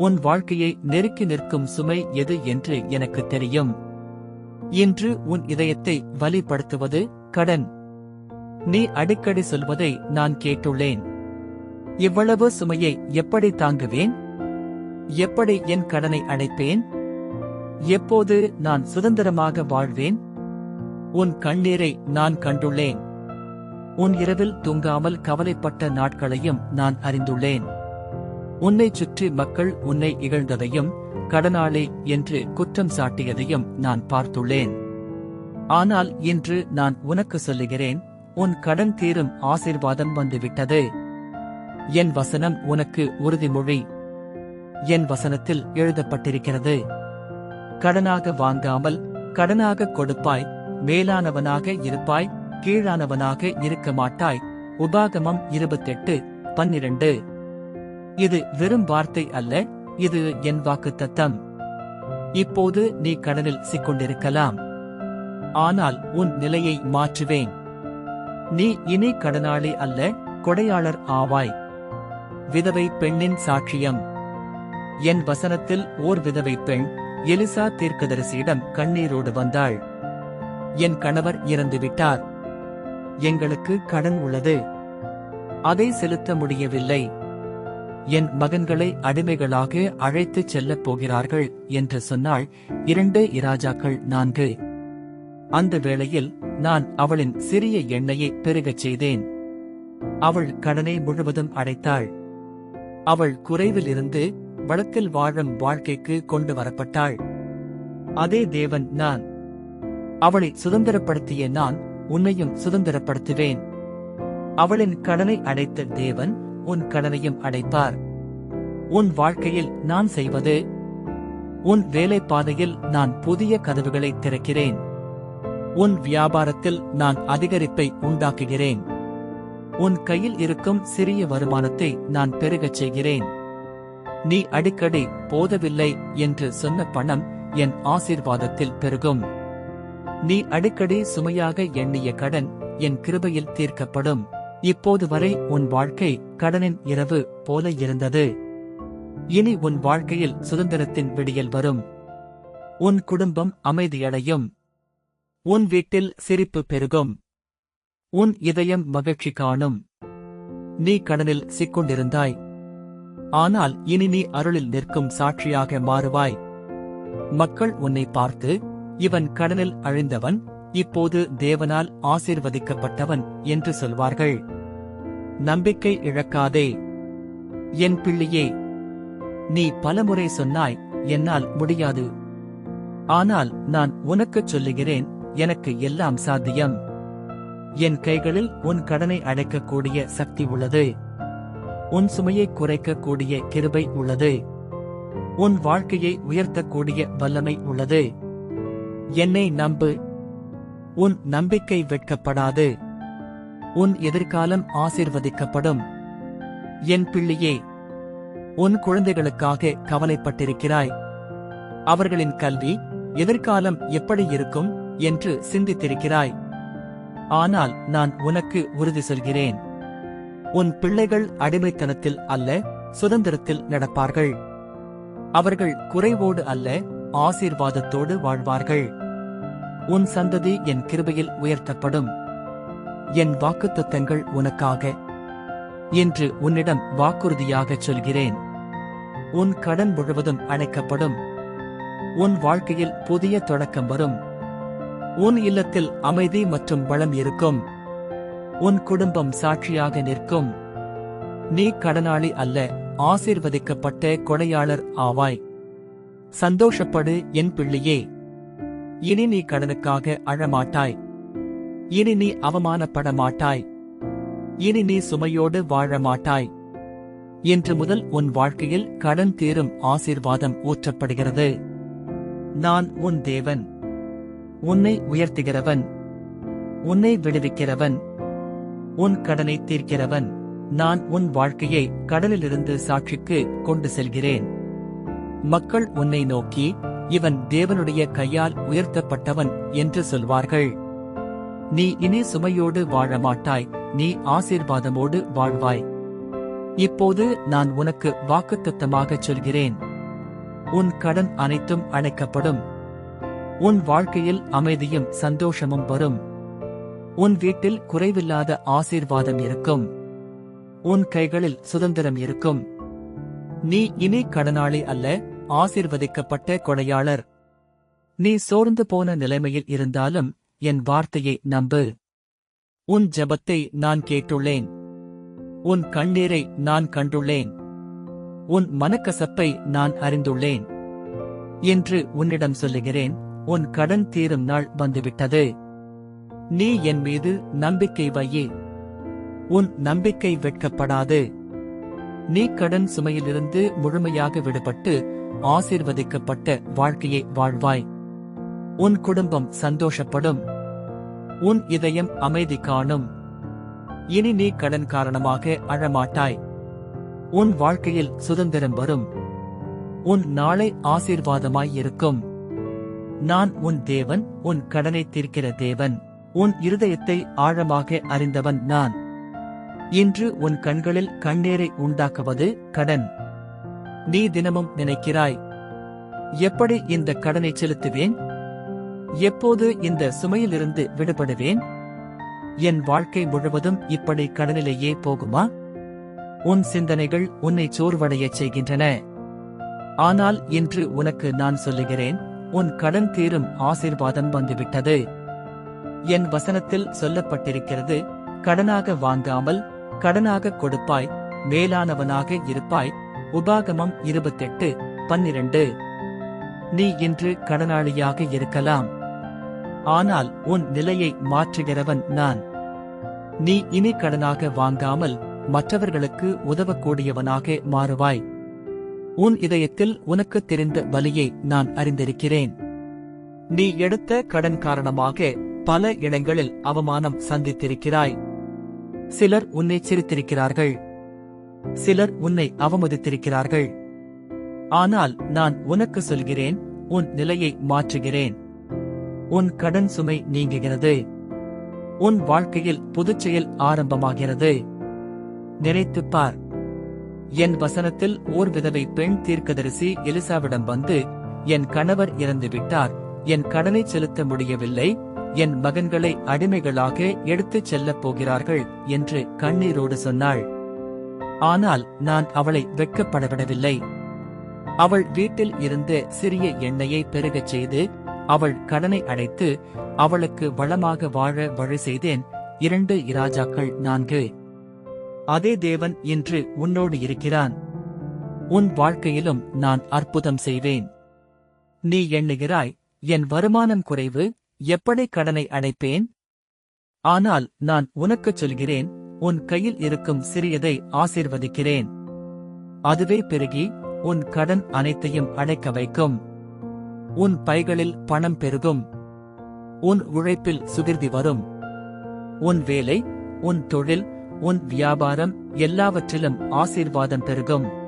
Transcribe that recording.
உன் வாழ்க்கையை நெருக்கி நிற்கும் சுமை எது என்று எனக்கு தெரியும். இன்று உன் இதயத்தை வலிப்படுத்துவது கடன். நீ அடிக்கடி சொல்வதை நான் கேட்டுள்ளேன். இவ்வளவு சுமையை எப்படி தாங்குவேன்? எப்படி என் கடனை அடைப்பேன்? எப்போது நான் சுதந்திரமாக வாழ்வேன்? உன் கண்ணீரை நான் கண்டுள்ளேன். உன் இரவில் தூங்காமல் கவலைப்பட்ட நாட்களையும் நான் அறிந்துள்ளேன். உன்னைச் சுற்றி மக்கள் உன்னை இகழ்ந்ததையும் கடனாளி என்று குற்றம் சாட்டியதையும் நான் பார்த்துள்ளேன். ஆனால் இன்று நான் உனக்கு சொல்லுகிறேன் உன் கடன் தீரும் ஆசீர்வாதம் வந்துவிட்டது. என் வசனம் உனக்கு உறுதிமொழி. என் வசனத்தில் எழுதப்பட்டிருக்கிறது. கடனாக வாங்காமல் கடனாக கொடுப்பாய் மேலானவனாக இருப்பாய் கீழானவனாக இருக்க மாட்டாய். உபாகமம் இருபத்தெட்டு பன்னிரண்டு. இது வெறும் வார்த்தை அல்ல இது என் வாக்குத்தத்தம். இப்போது நீ கடனில் சிக்கொண்டிருக்கலாம். ஆனால் உன் நிலையை மாற்றுவேன். நீ இனி கடனாளி அல்ல கொடையாளர் ஆவாய். விதவை பெண்ணின் சாட்சியம். என் வசனத்தில் ஓர் விதவை பெண் எலிசா தீர்க்கதரிசியிடம் கண்ணீரோடு வந்தாள். என் கணவர் இறந்துவிட்டார். எங்களுக்கு கடன் உள்ளது. அதை செலுத்த முடியவில்லை. என் மகன்களை அடிமைகளாக அழைத்துச் செல்லப் போகிறார்கள் என்று சொன்னாள் இரண்டு இராஜாக்கள் நான்கு. அந்த வேளையில் நான் அவளின் சிறிய எண்ணெயை பெருகச் செய்தேன். அவள் கடனை முழுவதும் அடைத்தாள். அவள் குறைவிலிருந்து வழக்கில் வாழும் வாழ்க்கைக்கு கொண்டு வரப்பட்டாள். அதே தேவன் நான். அவளை சுதந்திரப்படுத்திய நான் உன்னையும் சுதந்திரப்படுத்துவேன். அவளின் கடனை அடைத்த தேவன் உன் கடனையும் அடைப்பார். உன் வாழ்க்கையில் நான் செய்வது உன் வேலை பாதையில் நான் புதிய கதவுகளை திறக்கிறேன். உன் வியாபாரத்தில் நான் அதிகரிப்பை உண்டாக்குகிறேன். உன் கையில் இருக்கும் சிறிய வருமானத்தை நான் பெருகச் செய்கிறேன். நீ அடிக்கடி போதவில்லை என்று சொன்ன பணம் என் ஆசீர்வாதத்தில் பெருகும். நீ அடிக்கடி சுமையாக எண்ணிய கடன் என் கிருபையில் தீர்க்கப்படும். இப்போது வரை உன் வாழ்க்கை கடனின் இரவு போல இருந்தது. இனி உன் வாழ்க்கையில் சுதந்திரத்தின் விடியல் வரும். உன் குடும்பம் அமைதியடையும். உன் வீட்டில் சிரிப்பு பெருகும். உன் இதயம் மகிழ்ச்சி காணும். நீ கடனில் சிக்கொண்டிருந்தாய். ஆனால் இனி நீ அருளில் நிற்கும் சாட்சியாக மாறுவாய். மக்கள் உன்னை பார்த்து இவன் கடனில் அழிந்தவன் இப்போது தேவனால் ஆசீர்வதிக்கப்பட்டவன் என்று சொல்வார்கள். நம்பிக்கை இழக்காதே. என் பிள்ளையே நீ பலமுறை சொன்னாய் என்னால் முடியாது. ஆனால் நான் உனக்குச் சொல்லுகிறேன் எனக்கு எல்லாம் சாத்தியம். என் கைகளில் உன் கடனை அடைக்கக்கூடிய சக்தி உள்ளது. உன் சுமையை குறைக்கக்கூடிய கிருபை உள்ளது. உன் வாழ்க்கையை உயர்த்தக்கூடிய வல்லமை உள்ளது. என்னை நம்பு உன் நம்பிக்கை வெட்கப்படாது. உன் எதிர்காலம் ஆசீர்வதிக்கப்படும். என் பிள்ளையே உன் குழந்தைகளுக்காக கவலைப்பட்டிருக்கிறாய். அவர்களின் கல்வி எதிர்காலம் எப்படி இருக்கும் என்று சிந்தித்திருக்கிறாய். ஆனால் நான் உனக்கு உறுதி சொல்கிறேன். உன் பிள்ளைகள் அடிமைத்தனத்தில் அல்ல சுதந்திரத்தில் நடப்பார்கள். அவர்கள் குறைவோடு அல்ல ஆசீர்வாதத்தோடு வாழ்வார்கள். உன் சந்ததி என் கிருபையில் உயர்த்தப்படும். என் வாக்குத்தத்தங்கள் உனக்காக. என்று உன்னிடம் வாக்குறுதியாகச் சொல்கிறேன். உன் கடன் முழுவதும் அணைக்கப்படும். உன் வாழ்க்கையில் புதிய தொடக்கம் வரும். உன் இல்லத்தில் அமைதி மற்றும் வளம் இருக்கும். உன் குடும்பம் சாட்சியாக நிற்கும். நீ கடனாளி அல்ல ஆசீர்வதிக்கப்பட்ட கொடையாளர் ஆவாய். சந்தோஷப்படு என் பிள்ளையே. இனி நீ கடனுக்காக அழமாட்டாய். இனி நீ அவமானப்பட மாட்டாய் இனி நீ சுமையோடு வாழ மாட்டாய் இன்று முதல் உன் வாழ்க்கையில் கடன் தீரும் ஆசீர்வாதம் ஊற்றப்படுகிறது. நான் உன் தேவன். உன்னை உயர்த்துகிறவன். உன்னை விடுவிக்கிறவன். உன் கடனை தீர்க்கிறவன். நான் உன் வாழ்க்கையை கடலிலிருந்து சாட்சிக்கு கொண்டு செல்கிறேன். மக்கள் உன்னை நோக்கி இவன் தேவனுடைய கையால் உயர்த்தப்பட்டவன் என்று சொல்வார்கள். நீ இனி சுமையோடு வாழ மாட்டாய் நீ ஆசீர்வாதமோடு வாழ்வாய். இப்போது நான் உனக்கு வாக்குத்தத்தமாகச் சொல்கிறேன். உன் கடன் அனைத்தும் அழைக்கப்படும் உன் வாழ்க்கையில் அமைதியும் சந்தோஷமும் வரும். உன் வீட்டில் குறைவில்லாத ஆசீர்வாதம் இருக்கும். உன் கைகளில் சுதந்திரம் இருக்கும். நீ இனி கடனாளி அல்ல ஆசிர்வதிக்கப்பட்ட கொடையாளர். நீ சோர்ந்து போன நிலைமையில் இருந்தாலும் என் வார்த்தையை நம்பு. உன் ஜெபத்தை நான் கேட்டுள்ளேன். உன் கண்ணீரை நான் கண்டுள்ளேன். உன் மனக்கசப்பை நான் அறிந்துள்ளேன். என்று உன்னிடம் சொல்லுகிறேன். உன் கடன் தீரும் நாள் வந்துவிட்டது. நீ என் மீது நம்பிக்கை வையே. உன் நம்பிக்கை வெட்கப்படாது. நீ கடன் சுமையிலிருந்து முழுமையாக விடுபட்டு ஆசீர்வதிக்கப்பட்ட வாழ்க்கையை வாழ்வாய். உன் குடும்பம் சந்தோஷப்படும். உன் இதயம் அமைதி காணும். இனி நீ கடன் காரணமாக அழமாட்டாய். உன் வாழ்க்கையில் சுதந்திரம் வரும். உன் நாளை ஆசீர்வாதமாய் இருக்கும். நான் உன் தேவன் உன் கடனை தீர்க்கிற தேவன். உன் இருதயத்தை ஆழமாக அறிந்தவன் நான். இன்று உன் கண்களில் கண்ணீரை உண்டாக்குவது கடன். நீ தினமும் நினைக்கிறாய். எப்படி இந்த கடனை செலுத்துவேன்? எப்போது இந்த சுமையிலிருந்து விடுபடுவேன்? என் வாழ்க்கை முழுவதும் இப்படி கடனிலேயே போகுமா? உன் சிந்தனைகள் உன்னை சோர்வடையச் செய்கின்றன. ஆனால் இன்று உனக்கு நான் சொல்லுகிறேன் உன் கடன் தீரும் ஆசீர்வாதம் வந்துவிட்டது. என் வசனத்தில் சொல்லப்பட்டிருக்கிறது கடனாக வாங்காமல் கடனாக கொடுப்பாய் மேலானவனாக இருப்பாய் உபாகமம் இருபத்தெட்டு பன்னிரண்டு. நீ இன்று கடனாளியாக இருக்கலாம். ஆனால் உன் நிலையை மாற்றுகிறவன் நான். நீ இனி கடனாக வாங்காமல் மற்றவர்களுக்கு உதவக்கூடியவனாக மாறுவாய். உன் இதயத்தில் உனக்கு தெரிந்த வலியை நான் அறிந்திருக்கிறேன். நீ எடுத்த கடன் காரணமாக பல இடங்களில் அவமானம் சந்தித்திருக்கிறாய். சிலர் உன்னை சிரித்திருக்கிறார்கள். சிலர் உன்னை அவமதித்திருக்கிறார்கள். ஆனால் நான் உனக்கு சொல்கிறேன் உன் நிலையை மாற்றுகிறேன். உன் கடன் சுமை நீங்குகிறது. உன் வாழ்க்கையில் புதுச்செயல் ஆரம்பமாகிறது. நினைத்துப் பார் என் வசனத்தில் ஓர் விதவை பெண் தீர்க்கதரிசி எலிசாவிடம் வந்து என் கணவர் இறந்து விட்டார் என் கடனை செலுத்த முடியவில்லை. என் மகன்களை அடிமைகளாக எடுத்துச் செல்லப் போகிறார்கள் என்று கண்ணீரோடு சொன்னாள். ஆனால் நான் அவளை வெட்கப்படவிடவில்லை. அவள் வீட்டில் இருந்து சிறிய எண்ணெயை பெருகச் செய்து அவள் கடனை அடைத்து அவளுக்கு வளமாக வாழ வழி செய்தேன். இரண்டு இராஜாக்கள் நான்கு. அதே தேவன் இன்று உன்னோடு இருக்கிறான். உன் வாழ்க்கையிலும் நான் அற்புதம் செய்வேன். நீ எண்ணுகிறாய் என் வருமானம் குறைவு எப்படி கடனை அடைப்பேன்? ஆனால் நான் உனக்குச் சொல்கிறேன் உன் கையில் இருக்கும் சிறியதை ஆசிர்வதிக்கிறேன். அதுவே பெருகி உன் கடன் அனைத்தையும் அடைக்க வைக்கும். உன் பைகளில் பணம் பெருகும். உன் உழைப்பில் சுகிர்தி வரும். உன் வேலை உன் தொழில் உன் வியாபாரம் எல்லாவற்றிலும் ஆசீர்வாதம் பெருகும்.